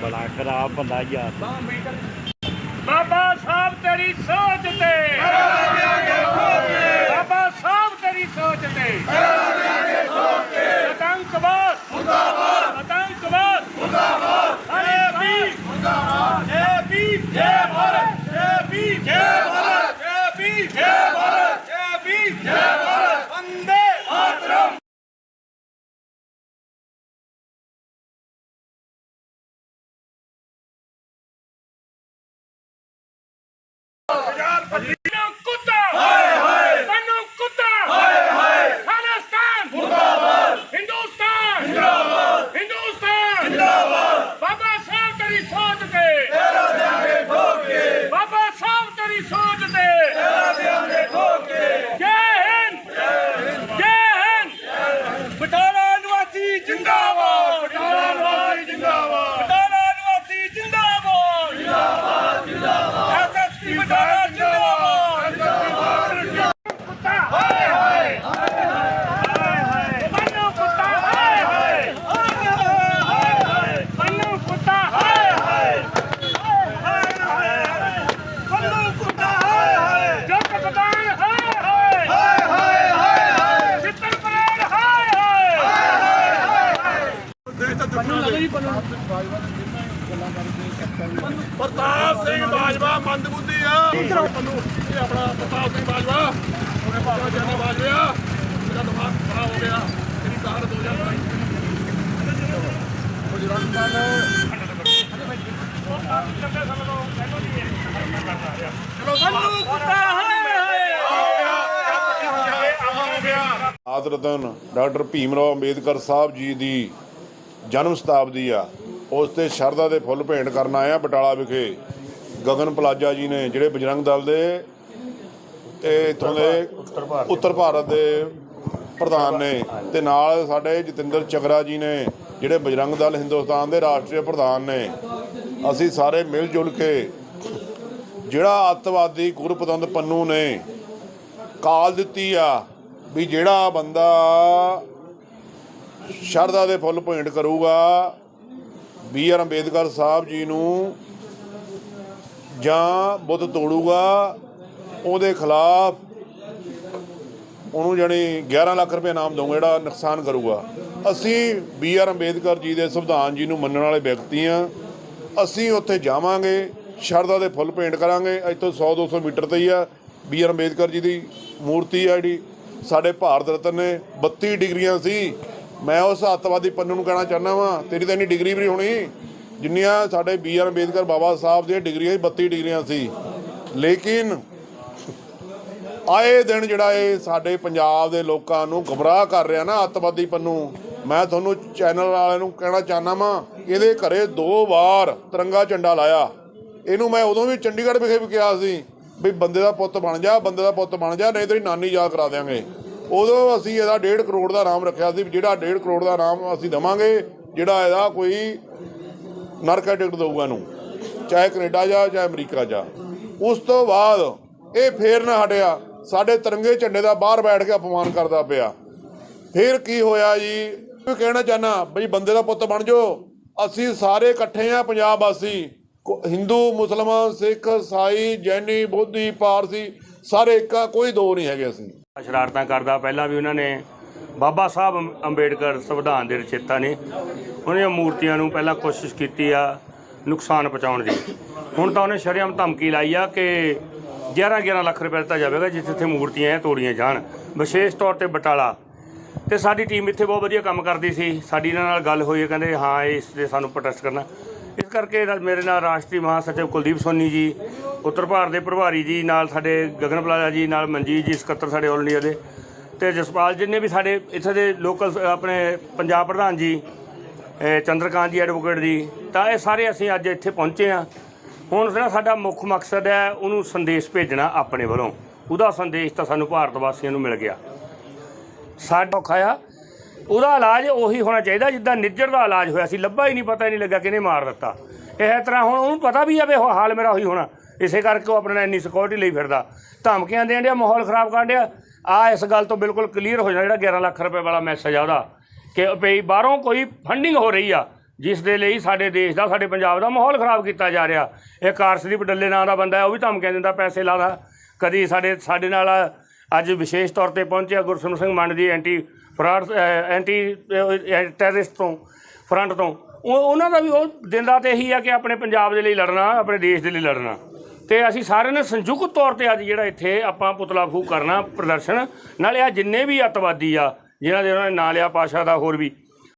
ਬੜਾ ਖਰਾਬ ਬੰਦਾ ਯਾਰ। ਬਾਬਾ ਸਾਹਿਬ ਤੇਰੀ ਸੋਚ ਤੇ। ਬਾਬਾ ਸਾਹਿਬ ਤੇਰੀ ਸੋਚ ਤੇ। ਆਤੰਕਵਾਦ ਮੁਰਦਾਬਾਦ ਆਤੰਕਵਾਦ ਮੁਰਦਾਬਾਦ ਅਰੇ ਵੀ ਮੁਰਦਾਬਾਦ ਜੈ ਵੀ ਜੈ ਭਾਰਤ ਜੈ ਵੀ ਜੈ ਭਾਰਤ ਜੈ ਵੀ ਜੈ ਭਾਰਤ ਜੈ ਵੀ ਜੈ ਭਾਰਤ ਵੰਦੇ ਮਾਤਰਮ ਮੈਨੂੰ ਕੁੱਤਾ ਹਾਏ ਹਾਏ ਮੈਨੂੰ ਕੁੱਤਾ ਹਾਏ ਹਾਏ ਖਾਲਿਸਤਾਨ ਮੁਰਦਾਬਾਦ ਹਿੰਦੁਸਤਾਨ ਜਿੰਦਾਬਾਦ ਹਿੰਦੁਸਤਾਨ ਜਿੰਦਾਬਾਦ ਬਾਬਾ ਸਾਹਿਬ ਤੇਰੀ ਸੋਚ ਤੇ ਤੇਰਾ ਦੇਾਂਗੇ ਠੋਕ ਕੇ ਬਾਬਾ ਸਾਹਿਬ ਤੇਰੀ ਸੋਚ ਤੇ ਤੇਰਾ ਦੇਾਂਗੇ ਠੋਕ ਕੇ ਜੈ ਹਿੰਦ ਜੈ ਹਿੰਦ ਬਟਾਲਾ ਨਿਵਾਸੀ ਜਿੰਦਾਬਾਦ ਬਟਾਲਾ ਨਿਵਾਸੀ ਜਿੰਦਾਬਾਦ ਬਟਾਲਾ ਨਿਵਾਸੀ ਜਿੰਦਾਬਾਦ ਜਿੰਦਾਬਾਦ ਜਿੰਦਾਬਾਦ ਐਸਐਸਪੀ ਬਟਾਲਾ ਜਿੰਦਾਬਾਦ ਕੁੱਤਾ ਹਾਏ ਹਾਏ ਹਾਏ ਹਾਏ ਮੰਨੋ ਕੁੱਤਾ ਹਾਏ ਹਾਏ ਹਾਏ ਹਾਏ ਮੰਨੋ ਕੁੱਤਾ ਹਾਏ ਹਾਏ ਹਾਏ ਹਾਏ ਮੰਨੋ ਕੁੱਤਾ ਹਾਏ ਹਾਏ ਜੱਟ ਪਤਾਨ ਹਾਏ ਹਾਏ ਹਾਏ ਹਾਏ ਹਾਏ ਚਿੱਤਰ ਪਰੇਡ ਹਾਏ ਹਾਏ ਪ੍ਰਤਾਪ ਸਿੰਘ ਬਾਜਵਾ ਮੰਦਬੁੱਧੀ ਆ। ਪੰਨੂ ਇਹ ਆਪਣਾ ਪ੍ਰਤਾਪ ਸਿੰਘ ਬਾਜਵਾ। ਉਹਨੇ ਬਾਬਾ ਜਾਨਾ ਬਾਜਵਾ ਮੇਰਾ ਦਿਮਾਗ ਖਰਾਬ ਹੋ ਗਿਆ। ਮੇਰੀ ਕਾਰ 2022 ਮੰਨੋ ਕੁੱਤਾ ਹਾਏ ਹਾਏ। ਆਦ ਰਤਨ ਡਾਕਟਰ ਭੀਮ ਰਾਓ ਅੰਬੇਦਕਰ ਸਾਹਿਬ ਜੀ ਦੀ ਜਨਮ ਸ਼ਤਾਬਦੀ ਆ। ਉਸ ਤੇ ਸ਼ਰਧਾ ਦੇ ਫੁੱਲ ਭੇਂਟ ਕਰਨ ਆਏ ਆ ਬਟਾਲਾ ਵਿਖੇ। ਗਗਨ ਪਲਾਜਾ ਜੀ ਨੇ ਜਿਹੜੇ ਬਜਰੰਗ ਦਲ ਦੇ ਤੇ ਇਥੋਂ ਦੇ ਉੱਤਰ ਭਾਰਤ ਦੇ ਪ੍ਰਧਾਨ ਨੇ ਤੇ ਨਾਲ ਸਾਡੇ ਜਤਿੰਦਰ ਚਗਰਾ ਜੀ ਨੇ ਜਿਹੜੇ ਬਜਰੰਗ ਦਲ ਹਿੰਦੁਸਤਾਨ ਦੇ ਰਾਸ਼ਟਰੀ ਪ੍ਰਧਾਨ ਨੇ। ਅਸੀਂ ਸਾਰੇ ਮਿਲ ਜੁਲ ਕੇ ਜਿਹੜਾ ਅੱਤਵਾਦੀ ਗੁਰਪਤੰਦ ਪੰਨੂ ਨੇ ਕਾਲ ਦਿੱਤੀ ਆ ਵੀ ਜਿਹੜਾ ਬੰਦਾ ਸ਼ਰਧਾ ਦੇ ਫੁੱਲ ਭੇਂਟ ਕਰੂਗਾ। ਬੀ ਆਰ ਅੰਬੇਦਕਰ ਸਾਹਿਬ ਜੀ ਨੂੰ ਜਾਂ ਬੁੱਤ ਤੋੜੂਗਾ, ਉਹਦੇ ਖਿਲਾਫ ਉਹਨੂੰ ਜਾਣੀ 11 ਲੱਖ ਰੁਪਏ ਇਨਾਮ ਦਊਗਾ, ਜਿਹੜਾ ਨੁਕਸਾਨ ਕਰੂਗਾ। ਅਸੀਂ ਬੀ ਆਰ ਅੰਬੇਦਕਰ ਜੀ ਦੇ ਸੰਵਿਧਾਨ ਜੀ ਨੂੰ ਮੰਨਣ ਵਾਲੇ ਵਿਅਕਤੀ ਆ ਅਸੀਂ ਉੱਥੇ ਜਾਵਾਂਗੇ, ਸ਼ਰਧਾ ਦੇ ਫੁੱਲ ਭੇਂਟ ਕਰਾਂਗੇ। ਇੱਥੋਂ 100 200 ਮੀਟਰ ਤੇ ਹੀ ਆ ਬੀ ਆਰ ਅੰਬੇਦਕਰ ਜੀ ਦੀ ਮੂਰਤੀ ਆ ਜਿਹੜੀ। ਸਾਡੇ ਭਾਰਤ ਰਤਨ ਨੇ 32 ਡਿਗਰੀਆਂ ਸੀ। ਮੈਂ ਉਸ ਅੱਤਵਾਦੀ ਪੰਨੂ ਨੂੰ ਕਹਿਣਾ ਚਾਹੁੰਦਾ ਵਾਂ, ਤੇਰੀ ਤਾਂ ਇੰਨੀ ਡਿਗਰੀ ਵੀ ਨਹੀਂ ਹੋਣੀ। ਜਿੰਨੀਆਂ ਸਾਡੇ ਬੀ ਆਰ ਅੰਬੇਦਕਰ ਬਾਬਾ ਸਾਹਿਬ ਦੀਆਂ ਡਿਗਰੀਆਂ ਸੀ 32 ਡਿਗਰੀਆਂ ਸੀ। ਲੇਕਿਨ ਆਏ ਦਿਨ ਜਿਹੜਾ ਇਹ ਸਾਡੇ ਪੰਜਾਬ ਦੇ ਲੋਕਾਂ ਨੂੰ ਗਮਰਾਹ ਕਰ ਰਿਹਾ ਨਾ ਅੱਤਵਾਦੀ ਪੰਨੂ, ਮੈਂ ਤੁਹਾਨੂੰ ਚੈਨਲ ਵਾਲਿਆਂ ਨੂੰ ਕਹਿਣਾ ਚਾਹਨਾ ਵਾਂ, ਇਹਦੇ ਘਰੇ ਦੋ ਵਾਰ ਤਿਰੰਗਾ ਝੰਡਾ ਲਾਇਆ। ਇਹਨੂੰ ਮੈਂ ਉਦੋਂ ਵੀ ਚੰਡੀਗੜ੍ਹ ਵਿਖੇ ਵੀ ਕਿਹਾ ਸੀ ਵੀ ਬੰਦੇ ਦਾ ਪੁੱਤ ਬਣ ਜਾ, ਬੰਦੇ ਦਾ ਪੁੱਤ ਬਣ ਜਾ, ਨਹੀਂ ਤੇਰੀ ਨਾਨੀ ਯਾਦ ਕਰਾ ਦਿਆਂਗੇ। ਉਦੋਂ ਅਸੀਂ ਇਹਦਾ 1.5 ਕਰੋੜ ਦਾ ਨਾਮ ਰੱਖਿਆ ਸੀ ਜਿਹੜਾ 1.5 ਕਰੋੜ ਦਾ ਨਾਮ ਅਸੀਂ ਦਵਾਂਗੇ, ਜਿਹੜਾ ਇਹਦਾ ਕੋਈ ਨਰਕਾ ਟਿਕਟ ਦਊਗਾ ਇਹਨੂੰ, ਚਾਹੇ ਕੈਨੇਡਾ ਜਾ, ਚਾਹੇ ਅਮਰੀਕਾ ਜਾ। ਉਸ ਤੋਂ ਬਾਅਦ ਇਹ ਫੇਰ ਨਾ ਹਟਿਆ, ਸਾਡੇ ਤਿਰੰਗੇ ਝੰਡੇ ਦਾ ਬਾਹਰ ਬੈਠ ਕੇ ਅਪਮਾਨ ਕਰਦਾ ਪਿਆ। ਫਿਰ ਕੀ ਹੋਇਆ ਜੀ? ਮੈਂ ਕਹਿਣਾ ਚਾਹਨਾ ਬਈ ਬੰਦੇ ਦਾ ਪੁੱਤ ਬਣ ਜਾਓ। ਅਸੀਂ ਸਾਰੇ ਇਕੱਠੇ ਆ, ਪੰਜਾਬ ਵਾਸੀ। ਹਿੰਦੂ, ਮੁਸਲਮਾਨ, ਸਿੱਖ, ਸਾਈ, ਜੈਨੀ, ਬੋਧੀ, ਪਾਰਸੀ, ਸਾਰੇ ਇੱਕ ਕੋਈ ਦੋ ਨਹੀਂ ਹੈਗੇ ਅਸੀਂ। ਸ਼ਰਾਰਤਾਂ ਕਰਦਾ। ਪਹਿਲਾਂ ਵੀ ਉਹਨਾਂ ਨੇ ਬਾਬਾ ਸਾਹਿਬ ਅੰਬੇਡਕਰ ਸੰਵਿਧਾਨ ਦੇ ਰਚੇਤਾ ਨੇ। ਉਹਨੇ ਮੂਰਤੀਆਂ ਨੂੰ ਪਹਿਲਾਂ ਕੋਸ਼ਿਸ਼ ਕੀਤੀ ਆ ਨੁਕਸਾਨ ਪਹੁੰਚਾਉਣ ਦੀ। ਹੁਣ ਤਾਂ ਉਹਨੇ ਸ਼ਰੇਆਮ ਧਮਕੀ ਲਾਈ ਆ ਕਿ 11 11 ਲੱਖ ਰੁਪਏ ਦਿੱਤਾ ਜਾਵੇਗਾ ਜਿੱਥੇ ਜਿੱਥੇ ਮੂਰਤੀਆਂ ਇਹ ਤੋੜੀਆਂ ਜਾਣ। ਵਿਸ਼ੇਸ਼ ਤੌਰ ਤੇ ਬਟਾਲਾ। ਤੇ ਸਾਡੀ ਟੀਮ ਇੱਥੇ ਬਹੁਤ ਵਧੀਆ ਕੰਮ ਕਰਦੀ ਸੀ। ਸਾਡੀ ਇਹਨਾਂ ਨਾਲ ਗੱਲ ਹੋਈ ਹੈ ਕਹਿੰਦੇ ਹਾਂ, ਇਸ 'ਤੇ ਸਾਨੂੰ ਪ੍ਰੋਟੈਸਟ ਕਰਨਾ। ਇਸ ਕਰਕੇ ਰਾ- ਮੇਰੇ ਨਾਲ ਰਾਸ਼ਟਰੀ ਮਹਾਸਚਿਵ ਕੁਲਦੀਪ ਸੋਨੀ ਜੀ, ਉੱਤਰ ਭਾਰਤ ਦੇ ਪ੍ਰਭਾਰੀ ਜੀ, ਨਾਲ ਸਾਡੇ ਗਗਨ ਪਲਾਜਾ ਜੀ, ਨਾਲ ਮਨਜੀਤ ਜੀ, ਸਕੱਤਰ ਸਾਡੇ ਆਲ ਇੰਡੀਆ ਦੇ ਤੇ ਜਸਪਾਲ ਜਿੰਨੇ ਵੀ ਸਾਡੇ ਇੱਥੇ ਦੇ ਲੋਕਲ ਆਪਣੇ ਪੰਜਾਬ ਪ੍ਰਧਾਨ ਜੀ, ਇਹ ਚੰਦਰਕਾਂਤ ਜੀ, ਐਡਵੋਕੇਟ ਜੀ, ਤਾਂ ਇਹ ਸਾਰੇ ਅਸੀਂ ਅੱਜ ਇੱਥੇ ਪਹੁੰਚੇ ਹਾਂ। ਹੁਣ ਜਿਹੜਾ ਸਾਡਾ ਮੁੱਖ ਮਕਸਦ ਹੈ, ਉਹਨੂੰ ਸੰਦੇਸ਼ ਭੇਜਣਾ ਆਪਣੇ ਵੱਲੋਂ। ਉਹਦਾ ਸੰਦੇਸ਼ ਤਾਂ ਸਾਨੂੰ ਭਾਰਤ ਵਾਸੀਆਂ ਨੂੰ ਮਿਲ ਗਿਆ। ਸਾਡਾ ਔਖਾ ਆ ਉਹਦਾ ਇਲਾਜ ਉਹੀ ਹੋਣਾ ਚਾਹੀਦਾ, ਜਿੱਦਾਂ ਨਿੱਜਰ ਦਾ ਇਲਾਜ ਹੋਇਆ ਸੀ, ਲੱਭਾ ਹੀ ਨਹੀਂ, ਪਤਾ ਹੀ ਨਹੀਂ ਲੱਗਾ ਕਿਹਨੇ ਮਾਰ ਦਿੱਤਾ। ਇਹ ਤਰ੍ਹਾਂ ਹੁਣ ਉਹਨੂੰ ਪਤਾ ਵੀ ਆ ਵੀ ਉਹ ਹਾਲ ਮੇਰਾ ਉਹੀ ਹੋਣਾ। ਇਸੇ ਕਰਕੇ ਉਹ ਆਪਣੇ ਨਾਲ ਇੰਨੀ ਸਿਕਿਉਰਿਟੀ ਲਈ ਫਿਰਦਾ। ਧਮਕੀਆਂ ਦੇਣ ਡਿਆ, ਮਾਹੌਲ ਖਰਾਬ ਕਰਨ ਡਿਆ। ਆ ਇਸ ਗੱਲ ਤੋਂ ਬਿਲਕੁਲ ਕਲੀਅਰ ਹੋ ਜਾਣਾ ਜਿਹੜਾ 11 ਲੱਖ ਰੁਪਏ ਵਾਲਾ ਮੈਸੇਜ ਆ ਉਹਦਾ। ਕਿ ਭਈ ਬਾਹਰੋਂ ਕੋਈ ਫੰਡਿੰਗ ਹੋ ਰਹੀ ਆ, ਜਿਸ ਦੇ ਲਈ ਸਾਡੇ ਦੇਸ਼ ਦਾ, ਸਾਡੇ ਪੰਜਾਬ ਦਾ ਮਾਹੌਲ ਖਰਾਬ ਕੀਤਾ ਜਾ ਰਿਹਾ। ਇਹ ਕਾਰਸਦੀਪ ਡੱਲੇ ਨਾਂ ਦਾ ਬੰਦਾ ਹੈ, ਉਹ ਵੀ ਧਮਕੀਆਂ ਦਿੰਦਾ, ਪੈਸੇ ਲਾਦਾ ਕਦੀ ਸਾਡੇ ਸਾਡੇ ਨਾਲ ਅੱਜ ਵਿਸ਼ੇਸ਼ ਤੌਰ ਤੇ ਪਹੁੰਚਿਆ Gursimar Singh Mand ji anti fraud anti terrorist ਤੋਂ ਫਰੰਟ ਤੋਂ। ਉਹ, ਉਹਨਾਂ ਦਾ ਵੀ ਉਹ ਦਿਨ ਰਾਤ ਇਹੀ ਆ ਕਿ ਆਪਣੇ ਪੰਜਾਬ ਦੇ ਲਈ ਲੜਨਾ, ਆਪਣੇ ਦੇਸ਼ ਦੇ ਲਈ ਲੜਨਾ। ਤੇ ਅਸੀਂ ਸਾਰਿਆਂ ਨੇ ਸੰਯੁਕਤ ਤੌਰ ਤੇ ਅੱਜ ਜਿਹੜਾ ਇੱਥੇ ਆਪਾਂ ਪੁਤਲਾ ਫੂਕ ਕਰਨਾ, ਪ੍ਰਦਰਸ਼ਨ। ਨਾਲੇ ਆ ਜਿੰਨੇ ਵੀ ਅੱਤਵਾਦੀ ਆ, ਜਿਨ੍ਹਾਂ ਦੇ ਉਹਨਾਂ ਨੇ ਨਾਂ ਲਿਆ ਪਾਸ਼ਾ ਦਾ ਹੋਰ ਵੀ